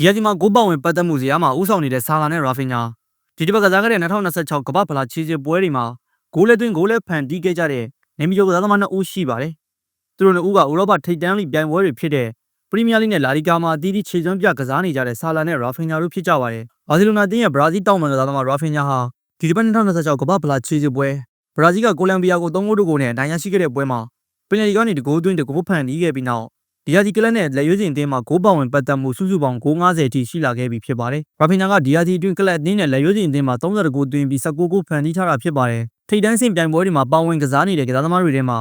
ဒီရာဒီမှာဂိုးပေါဝင်ပတ်သက်မှုဇယားမှာဥဆောင်နေတဲ့ဆာလာနဲ့ရာဖင်ညာဒီတစ်ပတ်ကစားခဲ့တဲ့2026ကမ္ဘာဖလားချီချစ်ပွဲတွေမှာဂိုးလဲသွင်းဂိုးလဲဖန်တီးခဲ့ကြတဲ့နေမီယိုကစားသမားနှစ်ဦးရှိပါတယ်သူတို့နှစ်ဦးကဥရောပထိပ်တန်းလိပြိုင်ပွဲတွေဖြစ်တဲ့ပရီးမီးယားလိနဲ့လာလီဂါမှာအသီးသီးခြေစွမ်းပြကစားနေကြတဲ့ဆာလာနဲ့ရာဖင်ညာတို့ဖြစ်ကြပါတယ်ဘာစီလိုနာတင်းရဲ့ဘရာဇီးတောင်ပန်ကစားသမားရာဖင်ညာဟာဒီတစ်ပတ်2026ကမ္ဘာဖလားချီချစ်ပွဲဘရာဇီးကကိုလံဘီယာကို3ဂိုးတို့ကိုနဲ့အနိုင်ရရှိခဲ့တဲ့ပွဲမှာပင်နယ်လီကနေတကိုးသွင်းတကိုးဖန်တီးခဲ့ပြီးနောက် ဒီယာဒီကလပ်နဲ့လက်ရွေးစင်အသင်းမှာဂိုးပောင်ဝင်ပတ်သက်မှုစုစုပေါင်းဂိုး90အထိရှိလာခဲ့ပြီဖြစ်ပါတယ်။ရာဖင်နာကဒီယာဒီအတွင်းကလပ်အသင်းနဲ့လက်ရွေးစင်အသင်းမှာ32ဂိုးသွင်းပြီး19ဂိုးဖန်တီးထားတာဖြစ်ပါတယ်။ထိပ်တန်းဆင့်ပြိုင်ပွဲတွေမှာပါဝင်ကစားနေတဲ့ကစားသမားတွေထဲမှာ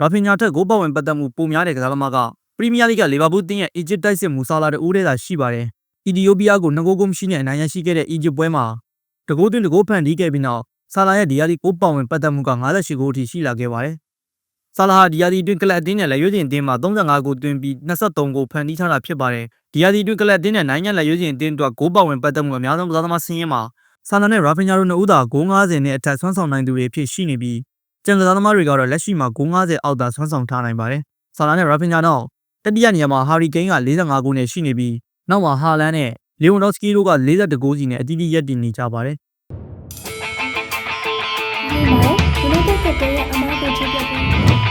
ရာဖင်နာထက်ဂိုးပောင်ဝင်ပတ်သက်မှုပိုများတဲ့ကစားသမားကပရီးမီးယားလိဂ်ကလီဗာပူးအသင်းရဲ့အီဂျစ်တိုက်စစ်မူဆာလာတူးထဲသာရှိပါတယ်။အီသီယိုးပီးယားကို2ဂိုးကိုမရှိနဲ့အနိုင်ရရှိခဲ့တဲ့အီဂျစ်ပွဲမှာတဂိုးသွင်းတဂိုးဖန်တီးခဲ့ပြီးနောက်ဆာလာရဲ့ဒီယာဒီဂိုးပောင်ဝင်ပတ်သက်မှုက58ဂိုးအထိရှိလာခဲ့ပါတယ်။ ဆာလာဟာဒီယာဒီအတွင်းကလပ်အသင်းနဲ့လက်ရွေးစင်အသင်းမှာ35ဂိုးသွင်းပြီး23ဂိုးဖန်တီးထားတာဖြစ်ပါတယ်။ဒီယာဒီအတွင်းကလပ်အသင်းနဲ့နိုင်ငံလက်ရွေးစင်အသင်းတို့ကဂိုးပောင်ဝင်ပတ်သက်မှုအများဆုံးကစားသမားစင်းရဲမှာဆာလာနဲ့ရာဖင်ညာတို့နှစ်ဦးသာဂိုး90နဲ့အထက်ဆွမ်းဆောင်နိုင်သူတွေအဖြစ်ရှိနေပြီးကျန်ကစားသမားတွေကတော့လက်ရှိမှာဂိုး90အောက်သာဆွမ်းဆောင်ထားနိုင်ပါတယ်။ဆာလာနဲ့ရာဖင်ညာတော့တတိယနေရာမှာဟာရီကိန်းက45ဂိုးနဲ့ရှိနေပြီးနောက်မှာဟာလန်နဲ့လီယွန်ဒေါ့စကီတို့က42ဂိုးစီနဲ့အတီးတီးရပ်တည်နေကြပါတယ်။ဒီမှာ United ကတဲ့ရဲ့အမားကိုချစ်